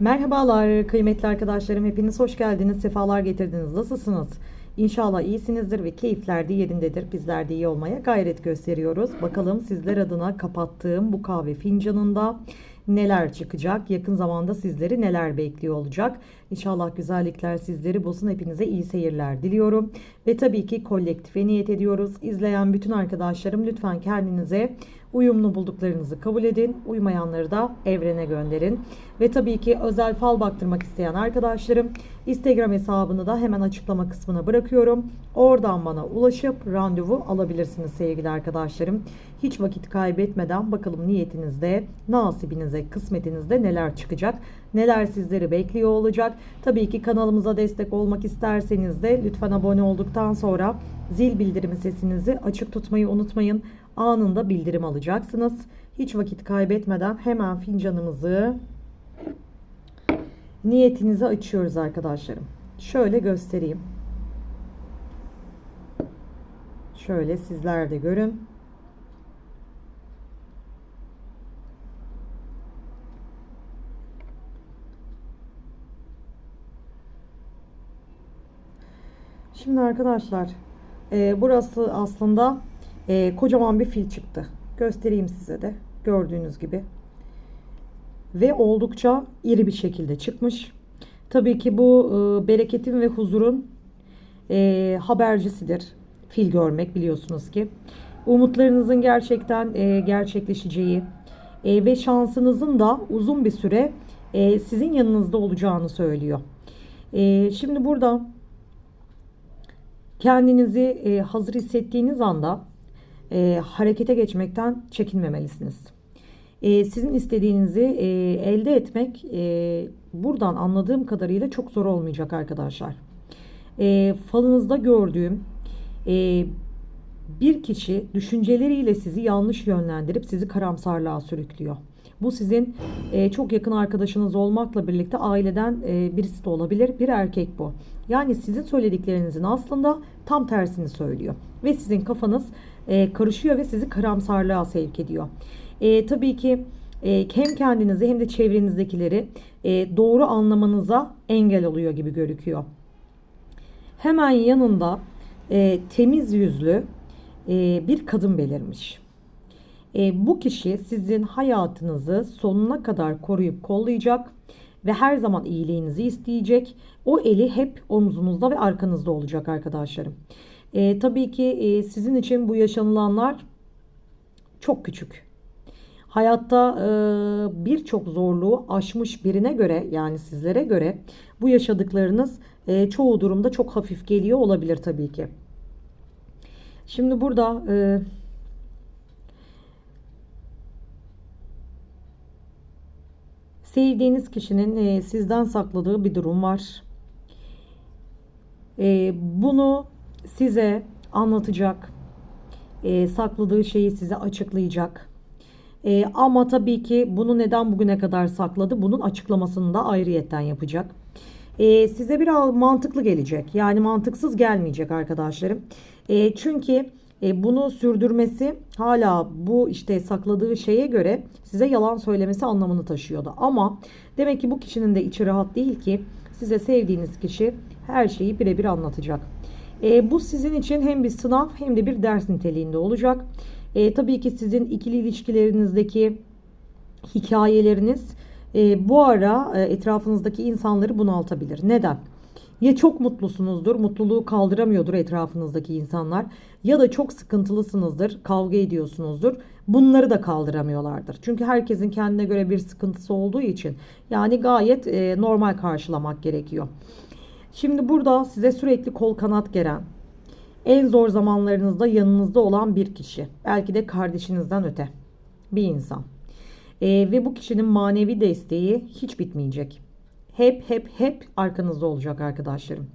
Merhabalar kıymetli arkadaşlarım. Hepiniz hoş geldiniz. Sefalar getirdiniz. Nasılsınız? İnşallah iyisinizdir ve keyifler de yerindedir. Bizler de iyi olmaya gayret gösteriyoruz. Bakalım sizler adına kapattığım bu kahve fincanında neler çıkacak? Yakın zamanda sizleri neler bekliyor olacak? İnşallah güzellikler sizleri bulsun. Hepinize iyi seyirler diliyorum. Ve tabii ki kolektife niyet ediyoruz. İzleyen bütün arkadaşlarım lütfen kendinize uyumlu bulduklarınızı kabul edin. Uymayanları da evrene gönderin. Ve tabii ki özel fal baktırmak isteyen arkadaşlarım Instagram hesabını da hemen açıklama kısmına bırakıyorum. Oradan bana ulaşıp randevu alabilirsiniz sevgili arkadaşlarım. Hiç vakit kaybetmeden bakalım niyetinizde, nasibinize, kısmetinizde neler çıkacak, neler sizleri bekliyor olacak. Tabii ki kanalımıza destek olmak isterseniz de lütfen abone olduktan sonra zil bildirimi sesinizi açık tutmayı unutmayın. Anında bildirim alacaksınız. Hiç vakit kaybetmeden hemen fincanımızı niyetinizi açıyoruz arkadaşlarım. Şöyle göstereyim. Şöyle sizler de görün. Şimdi arkadaşlar e, burası aslında e, kocaman bir fil çıktı. Göstereyim size de gördüğünüz gibi. Ve oldukça iri bir şekilde çıkmış. Tabii ki bu e, bereketin ve huzurun e, habercisidir. Fil görmek biliyorsunuz ki. Umutlarınızın gerçekten e, gerçekleşeceği e, ve şansınızın da uzun bir süre e, sizin yanınızda olacağını söylüyor. E, şimdi burada kendinizi e, hazır hissettiğiniz anda e, harekete geçmekten çekinmemelisiniz. E, sizin istediğinizi e, elde etmek e, buradan anladığım kadarıyla çok zor olmayacak arkadaşlar. E, falınızda gördüğüm e, bir kişi düşünceleriyle sizi yanlış yönlendirip sizi karamsarlığa sürüklüyor. Bu sizin e, çok yakın arkadaşınız olmakla birlikte aileden e, birisi de olabilir. Bir erkek bu. Yani sizin söylediklerinizin aslında tam tersini söylüyor. Ve sizin kafanız e, karışıyor ve sizi karamsarlığa sevk ediyor. E, tabii ki e, hem kendinizi hem de çevrenizdekileri e, doğru anlamanıza engel oluyor gibi gözüküyor. Hemen yanında e, temiz yüzlü e, bir kadın belirmiş. E, bu kişi sizin hayatınızı sonuna kadar koruyup kollayacak ve her zaman iyiliğinizi isteyecek. O eli hep omzunuzda ve arkanızda olacak arkadaşlarım. E, tabii ki e, sizin için bu yaşanılanlar çok küçük. Hayatta e, birçok zorluğu aşmış birine göre yani sizlere göre bu yaşadıklarınız e, çoğu durumda çok hafif geliyor olabilir tabii ki. Şimdi burada e, sevdiğiniz kişinin e, sizden sakladığı bir durum var. E, bunu size anlatacak, e, sakladığı şeyi size açıklayacak. E, ama tabii ki bunu neden bugüne kadar sakladı, bunun açıklamasını da ayrıyetten yapacak. E, size biraz mantıklı gelecek, yani mantıksız gelmeyecek arkadaşlarım. E, çünkü e, bunu sürdürmesi hala bu işte sakladığı şeye göre size yalan söylemesi anlamını taşıyordu. Ama demek ki bu kişinin de içi rahat değil ki size sevdiğiniz kişi her şeyi birebir anlatacak. E, bu sizin için hem bir sınav hem de bir ders niteliğinde olacak. E, tabii ki sizin ikili ilişkilerinizdeki hikayeleriniz e, bu ara e, etrafınızdaki insanları bunaltabilir. Neden? Ya çok mutlusunuzdur, mutluluğu kaldıramıyordur etrafınızdaki insanlar ya da çok sıkıntılısınızdır, kavga ediyorsunuzdur. Bunları da kaldıramıyorlardır. Çünkü herkesin kendine göre bir sıkıntısı olduğu için yani gayet e, normal karşılamak gerekiyor. Şimdi burada size sürekli kol kanat geren, en zor zamanlarınızda yanınızda olan bir kişi, belki de kardeşinizden öte bir insan. E, ve bu kişinin manevi desteği hiç bitmeyecek hep hep hep arkanızda olacak arkadaşlarım.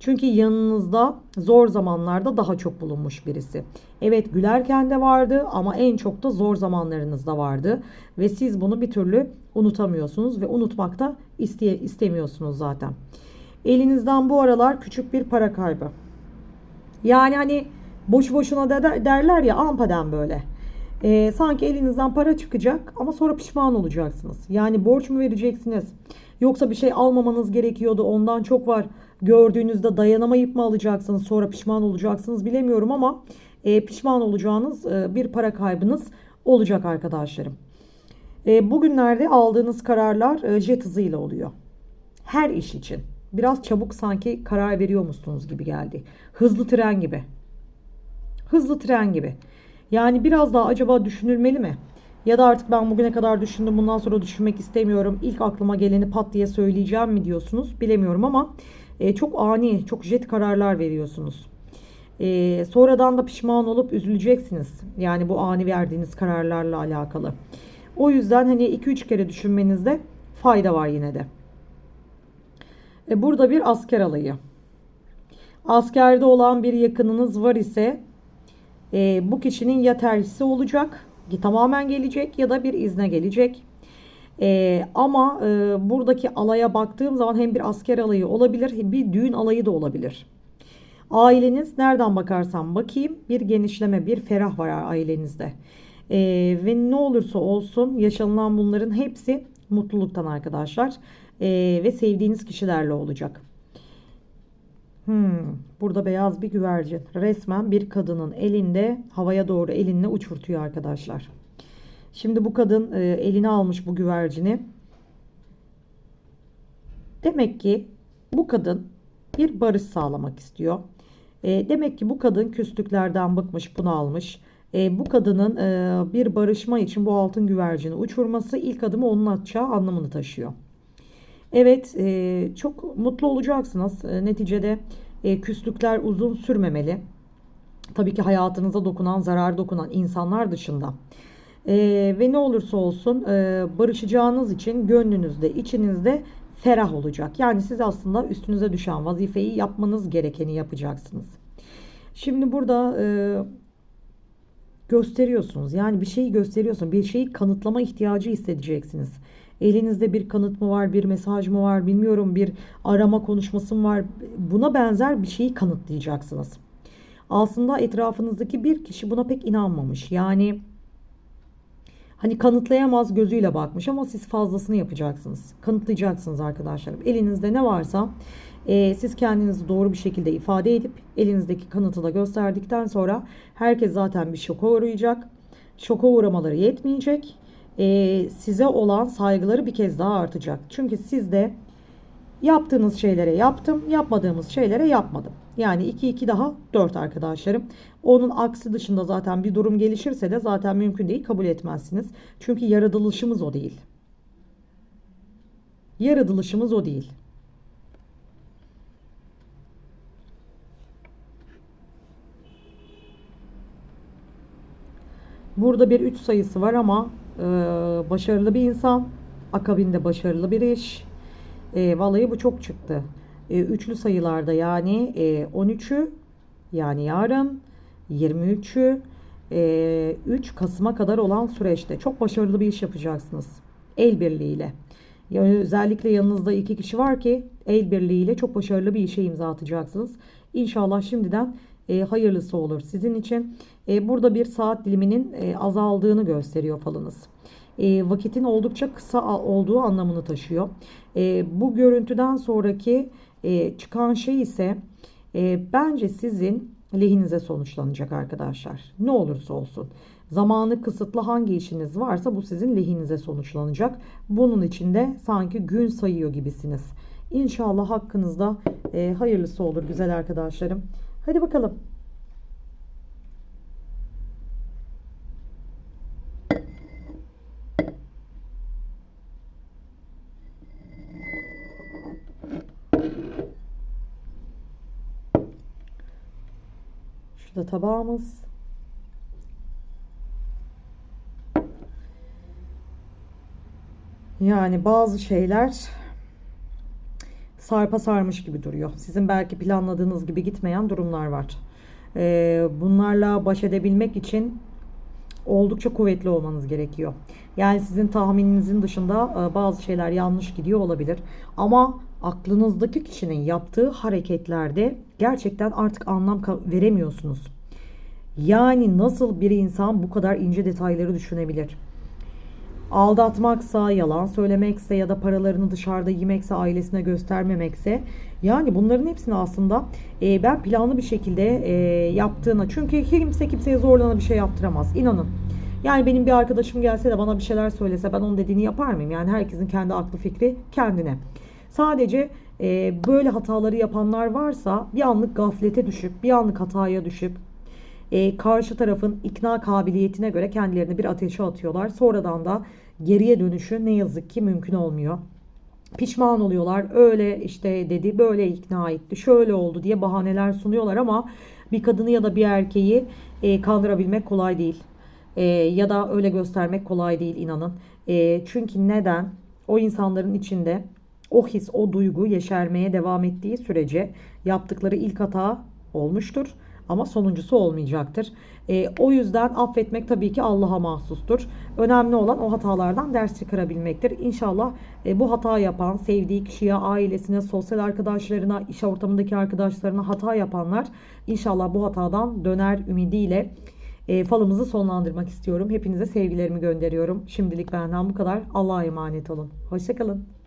Çünkü yanınızda zor zamanlarda daha çok bulunmuş birisi. Evet gülerken de vardı ama en çok da zor zamanlarınızda vardı. Ve siz bunu bir türlü unutamıyorsunuz ve unutmak da iste istemiyorsunuz zaten. Elinizden bu aralar küçük bir para kaybı. Yani hani boş boşuna da derler ya ampaden böyle. Ee, sanki elinizden para çıkacak ama sonra pişman olacaksınız. Yani borç mu vereceksiniz? Yoksa bir şey almamanız gerekiyordu ondan çok var. Gördüğünüzde dayanamayıp mı alacaksınız sonra pişman olacaksınız bilemiyorum ama e, pişman olacağınız e, bir para kaybınız olacak arkadaşlarım. E, bugünlerde aldığınız kararlar e, jet hızıyla oluyor. Her iş için. Biraz çabuk sanki karar veriyor musunuz gibi geldi. Hızlı tren gibi. Hızlı tren gibi. Yani biraz daha acaba düşünülmeli mi? Ya da artık ben bugüne kadar düşündüm bundan sonra düşünmek istemiyorum. İlk aklıma geleni pat diye söyleyeceğim mi diyorsunuz bilemiyorum ama e, çok ani, çok jet kararlar veriyorsunuz. E, sonradan da pişman olup üzüleceksiniz. Yani bu ani verdiğiniz kararlarla alakalı. O yüzden hani 2-3 kere düşünmenizde fayda var yine de. E, burada bir asker alayı. Askerde olan bir yakınınız var ise e, bu kişinin ya terhisi olacak tamamen gelecek ya da bir izne gelecek. E, ama e, buradaki alaya baktığım zaman hem bir asker alayı olabilir bir düğün alayı da olabilir. Aileniz nereden bakarsam bakayım bir genişleme bir ferah var ailenizde. E, ve ne olursa olsun yaşanılan bunların hepsi mutluluktan arkadaşlar. E, ve sevdiğiniz kişilerle olacak. Hmm, burada beyaz bir güvercin. Resmen bir kadının elinde havaya doğru elinle uçurtuyor arkadaşlar. Şimdi bu kadın e, eline almış bu güvercini. Demek ki bu kadın bir barış sağlamak istiyor. E, demek ki bu kadın küslüklerden bıkmış, bunu almış. E, bu kadının e, bir barışma için bu altın güvercini uçurması ilk adımı onun atacağı anlamını taşıyor. Evet, e, çok mutlu olacaksınız. E, neticede e, küslükler uzun sürmemeli. Tabii ki hayatınıza dokunan, zarar dokunan insanlar dışında. E, ve ne olursa olsun e, barışacağınız için gönlünüzde, içinizde ferah olacak. Yani siz aslında üstünüze düşen vazifeyi yapmanız gerekeni yapacaksınız. Şimdi burada e, gösteriyorsunuz. Yani bir şeyi gösteriyorsunuz. Bir şeyi kanıtlama ihtiyacı hissedeceksiniz. Elinizde bir kanıt mı var, bir mesaj mı var, bilmiyorum bir arama konuşması mı var. Buna benzer bir şeyi kanıtlayacaksınız. Aslında etrafınızdaki bir kişi buna pek inanmamış. Yani hani kanıtlayamaz gözüyle bakmış ama siz fazlasını yapacaksınız. Kanıtlayacaksınız arkadaşlarım. Elinizde ne varsa e, siz kendinizi doğru bir şekilde ifade edip elinizdeki kanıtı da gösterdikten sonra herkes zaten bir şoka uğrayacak. Şoka uğramaları yetmeyecek e, size olan saygıları bir kez daha artacak. Çünkü siz de yaptığınız şeylere yaptım, yapmadığımız şeylere yapmadım. Yani 2 2 daha 4 arkadaşlarım. Onun aksi dışında zaten bir durum gelişirse de zaten mümkün değil kabul etmezsiniz. Çünkü yaratılışımız o değil. Yaratılışımız o değil. Burada bir 3 sayısı var ama e, başarılı bir insan. Akabinde başarılı bir iş. E, vallahi bu çok çıktı. E, üçlü sayılarda yani e, 13'ü yani yarın 23'ü e, 3 Kasım'a kadar olan süreçte çok başarılı bir iş yapacaksınız. El birliğiyle. Yani özellikle yanınızda iki kişi var ki el birliğiyle çok başarılı bir işe imza atacaksınız. İnşallah şimdiden e, hayırlısı olur sizin için. E, burada bir saat diliminin e, azaldığını gösteriyor falınız. E, vakitin oldukça kısa olduğu anlamını taşıyor. E, bu görüntüden sonraki e, çıkan şey ise e, bence sizin lehinize sonuçlanacak arkadaşlar. Ne olursa olsun. Zamanı kısıtlı hangi işiniz varsa bu sizin lehinize sonuçlanacak. Bunun için de sanki gün sayıyor gibisiniz. İnşallah hakkınızda e, hayırlısı olur güzel arkadaşlarım. Hadi bakalım. Şurada tabağımız. Yani bazı şeyler sarpa sarmış gibi duruyor. Sizin belki planladığınız gibi gitmeyen durumlar var. Ee, bunlarla baş edebilmek için oldukça kuvvetli olmanız gerekiyor. Yani sizin tahmininizin dışında e, bazı şeyler yanlış gidiyor olabilir. Ama aklınızdaki kişinin yaptığı hareketlerde gerçekten artık anlam veremiyorsunuz. Yani nasıl bir insan bu kadar ince detayları düşünebilir? Aldatmaksa, yalan söylemekse ya da paralarını dışarıda yemekse, ailesine göstermemekse yani bunların hepsini aslında e, ben planlı bir şekilde e, yaptığına çünkü kimse kimseye zorlana bir şey yaptıramaz inanın. Yani benim bir arkadaşım gelse de bana bir şeyler söylese ben onun dediğini yapar mıyım? Yani herkesin kendi aklı fikri kendine. Sadece e, böyle hataları yapanlar varsa bir anlık gaflete düşüp bir anlık hataya düşüp e, karşı tarafın ikna kabiliyetine göre kendilerini bir ateşe atıyorlar. Sonradan da geriye dönüşü ne yazık ki mümkün olmuyor. Pişman oluyorlar. Öyle işte dedi, böyle ikna etti, şöyle oldu diye bahaneler sunuyorlar ama bir kadını ya da bir erkeği e, kandırabilmek kolay değil. E, ya da öyle göstermek kolay değil inanın. E, çünkü neden? O insanların içinde o his, o duygu yeşermeye devam ettiği sürece yaptıkları ilk hata olmuştur ama sonuncusu olmayacaktır. E, o yüzden affetmek tabii ki Allah'a mahsustur. Önemli olan o hatalardan ders çıkarabilmektir. İnşallah e, bu hata yapan, sevdiği kişiye, ailesine, sosyal arkadaşlarına, iş ortamındaki arkadaşlarına hata yapanlar inşallah bu hatadan döner ümidiyle e, falımızı sonlandırmak istiyorum. Hepinize sevgilerimi gönderiyorum. Şimdilik benden bu kadar. Allah'a emanet olun. Hoşçakalın.